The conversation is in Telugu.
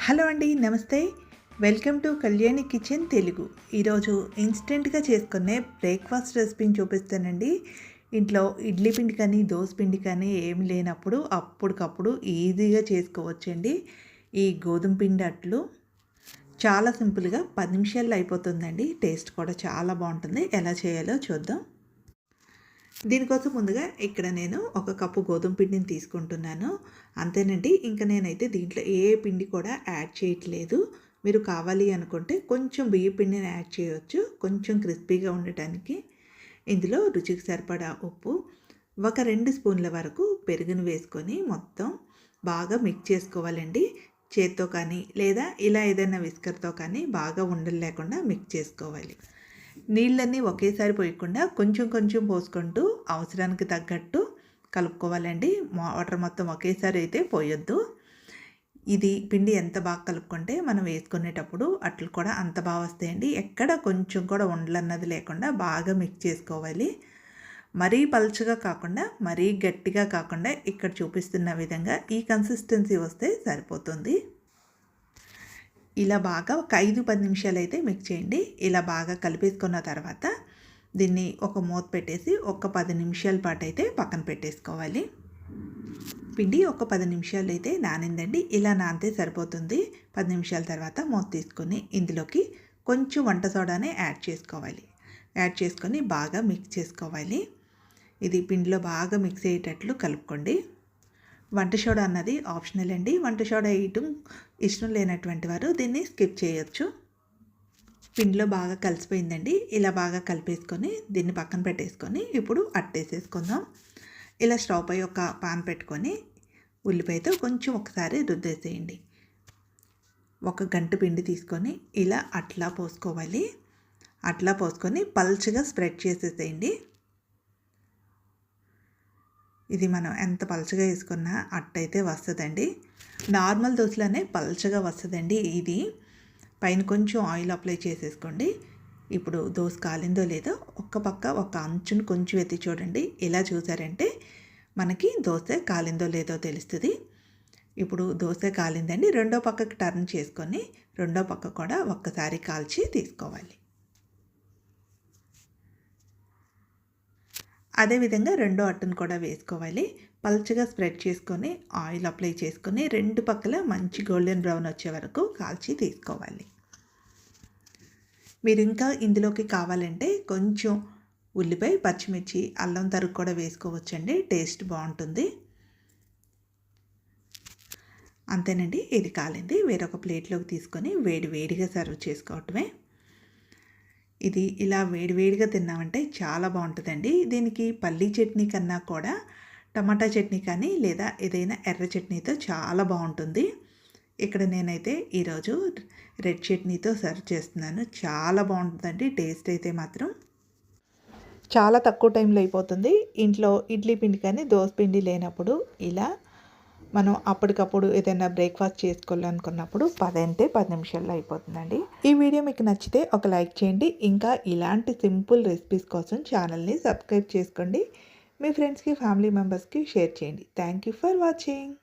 హలో అండి నమస్తే. Welcome to Kalyani kitchen Telugu. ఈరోజు ఇన్స్టెంట్గా చేసుకునే బ్రేక్ఫాస్ట్ రెసిపీని చూపిస్తానండి. ఇంట్లో ఇడ్లీ పిండి కానీ దోశ పిండి కానీ ఏమి లేనప్పుడు అప్పటికప్పుడు ఈజీగా చేసుకోవచ్చండి. ఈ గోధుమ పిండి అట్లు చాలా సింపుల్గా పది నిమిషాల్లో అయిపోతుందండి. టేస్ట్ కూడా చాలా బాగుంటుంది. ఎలా చేయాలో చూద్దాం. దీనికోసం ముందుగా ఇక్కడ నేను ఒక కప్పు గోధుమ పిండిని తీసుకుంటున్నాను. అంతేనండి ఇంకా నేనైతే దీంట్లో ఏ పిండి కూడా యాడ్ చేయట్లేదు. మీరు కావాలి అనుకుంటే కొంచెం బియ్య పిండిని యాడ్ చేయవచ్చు కొంచెం క్రిస్పీగా ఉండటానికి. ఇందులో రుచికి సరిపడా ఉప్పు ఒక రెండు స్పూన్ల వరకు పెరుగును వేసుకొని మొత్తం బాగా మిక్స్ చేసుకోవాలండి. చేత్తో కానీ లేదా ఇలా ఏదైనా విస్కర్తో కానీ బాగా ఉండలు లేకుండా మిక్స్ చేసుకోవాలి. నీళ్ళన్నీ ఒకేసారి పోయకుండా కొంచెం కొంచెం పోసుకుంటూ అవసరానికి తగ్గట్టు కలుపుకోవాలండి. వాటర్ మొత్తం ఒకేసారి అయితే పోయొద్దు. ఇది పిండి ఎంత బాగా కలుపుకుంటే మనం వేసుకునేటప్పుడు అట్లు కూడా అంత బాగా వస్తాయండి. ఎక్కడ కొంచెం కూడా ఉండలన్నది లేకుండా బాగా మిక్స్ చేసుకోవాలి. మరీ పలుచగా కాకుండా మరీ గట్టిగా కాకుండా ఇక్కడ చూపిస్తున్న విధంగా ఈ కన్సిస్టెన్సీ వస్తే సరిపోతుంది. ఇలా బాగా ఒక ఐదు పది నిమిషాలు అయితే మిక్స్ చేయండి. ఇలా బాగా కలిపేసుకున్న తర్వాత దీన్ని ఒక మూత పెట్టేసి ఒక పది నిమిషాల పాటు అయితే పక్కన పెట్టేసుకోవాలి. పిండి ఒక పది నిమిషాలు అయితే నానిందండి. ఇలా నానితే సరిపోతుంది. పది నిమిషాల తర్వాత మూత తీసుకొని ఇందులోకి కొంచెం వంట సోడానే యాడ్ చేసుకోవాలి. యాడ్ చేసుకొని బాగా మిక్స్ చేసుకోవాలి. ఇది పిండిలో బాగా మిక్స్ అయ్యేటట్లు కలుపుకోండి. వంట సోడా అన్నది ఆప్షనల్ అండి. వంట సోడా వేయటం ఇష్టం లేనటువంటి వారు దీన్ని స్కిప్ చేయొచ్చు. పిండిలో బాగా కలిసిపోయిందండి. ఇలా బాగా కలిపేసుకొని దీన్ని పక్కన పెట్టేసుకొని ఇప్పుడు అట్టేసేసుకుందాం. ఇలా స్టవ్ పై ఒక పాన్ పెట్టుకొని ఉల్లిపాయతో కొంచెం ఒకసారి రుద్దేసేయండి. ఒక గంట పిండి తీసుకొని ఇలా అట్లా పోసుకోవాలి. అట్లా పోసుకొని పల్చగా స్ప్రెడ్ చేసేసేయండి. ఇది మనం ఎంత పలచగా వేసుకున్నా అట్టయితే వస్తుందండి. నార్మల్ దోశలోనే పలచగా వస్తుందండి ఇది. పైన కొంచెం ఆయిల్ అప్లై చేసేసుకోండి. ఇప్పుడు దోశ కాలిందో లేదో ఒక్క పక్క ఒక అంచును కొంచెం ఎత్తి చూడండి. ఇలా చూసారంటే మనకి దోశ కాలిందో లేదో తెలుస్తుంది. ఇప్పుడు దోశ కాలిందండి. రెండో పక్కకి టర్న్ చేసుకొని రెండో పక్క కూడా ఒక్కసారి కాల్చి తీసుకోవాలి. అదేవిధంగా రెండో అట్టును కూడా వేసుకోవాలి. పల్చగా స్ప్రెడ్ చేసుకొని ఆయిల్ అప్లై చేసుకొని రెండు పక్కల మంచి గోల్డెన్ బ్రౌన్ వచ్చే వరకు కాల్చి తీసుకోవాలి. మీరు ఇంకా ఇందులోకి కావాలంటే కొంచెం ఉల్లిపాయ పచ్చిమిర్చి అల్లం తరుగు కూడా వేసుకోవచ్చండి. టేస్ట్ బాగుంటుంది. అంతేనండి. ఇది కాలింది. వేరొక ప్లేట్లోకి తీసుకొని వేడి వేడిగా సర్వ్ చేసుకోవటమే. ఇది ఇలా వేడివేడిగా తిన్నామంటే చాలా బాగుంటుందండి. దీనికి పల్లీ చట్నీ కన్నా కూడా టమాటా చట్నీ కానీ లేదా ఏదైనా ఎర్ర చట్నీతో చాలా బాగుంటుంది. ఇక్కడ నేనైతే ఈరోజు రెడ్ చట్నీతో సర్వ్ చేస్తున్నాను. చాలా బాగుంటుందండి. టేస్ట్ అయితే మాత్రం చాలా తక్కువ టైంలో అయిపోతుంది. ఇంట్లో ఇడ్లీ పిండి కానీ దోశ పిండి లేనప్పుడు ఇలా మనం అప్పటికప్పుడు ఏదైనా బ్రేక్ఫాస్ట్ చేసుకోవాలనుకున్నప్పుడు పదంటే పది నిమిషాల్లో అయిపోతుందండి. ఈ వీడియో మీకు నచ్చితే ఒక లైక్ చేయండి. ఇంకా ఇలాంటి సింపుల్ రెసిపీస్ కోసం ఛానల్ని సబ్స్క్రైబ్ చేసుకోండి. మీ ఫ్రెండ్స్కి ఫ్యామిలీ మెంబర్స్కి షేర్ చేయండి. Thank you for watching.